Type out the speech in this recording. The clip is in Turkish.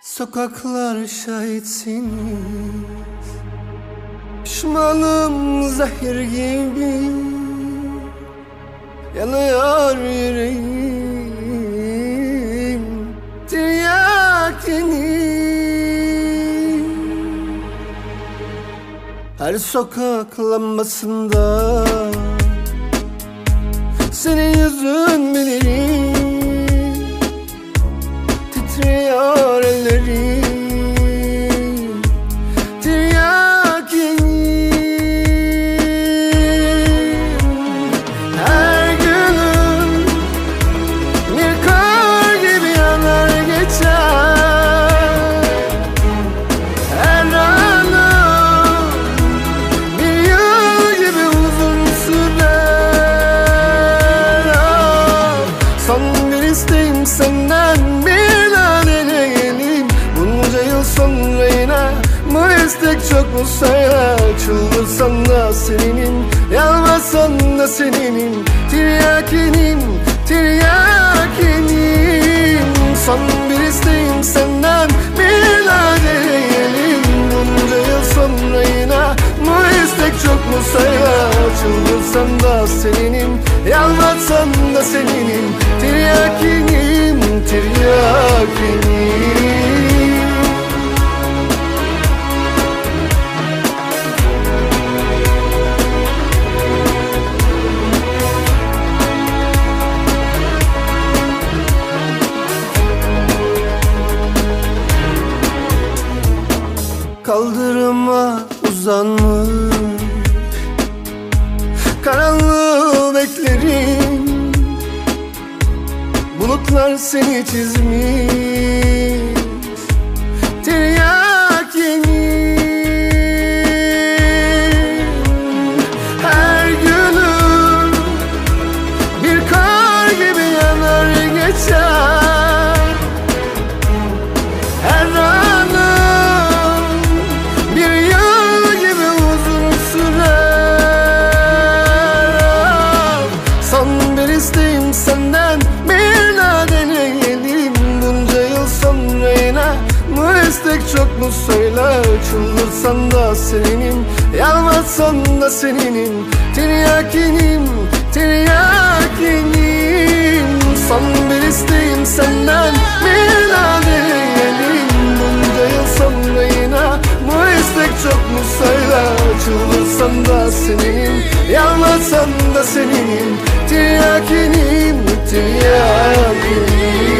Sokaklar şahitsiniz Pişmanım zehir gibi. Yanıyor yüreğim. Tiryakini. Her sokak lambasında Titriyor ellerim bu istek çok mu sayar? Çıldırsan da seninim Yalvarsan da seninim Tiryakinim, tiryakinim Son bir isteğim senden bir daha deneyelim Bunca yıl sonra yine bu istek çok mu sayar? Çıldırsan da seninim Yalvarsan da seninim Tiryakinim, tiryakinim Kaldırıma uzanmış. Karanlığı beklerim. Bulutlar seni çizmiş söyler Çıldırsan da seninim, yalvarsan da seninim. Tiryakinim, tiryakinim. Son bir isteğim senden bir daha deneyelim Bunca yıl sonra yine bu istek çok mu söyler Çıldırsan da seninim, yalvarsan da seninim. Tiryakinim, tiryakinim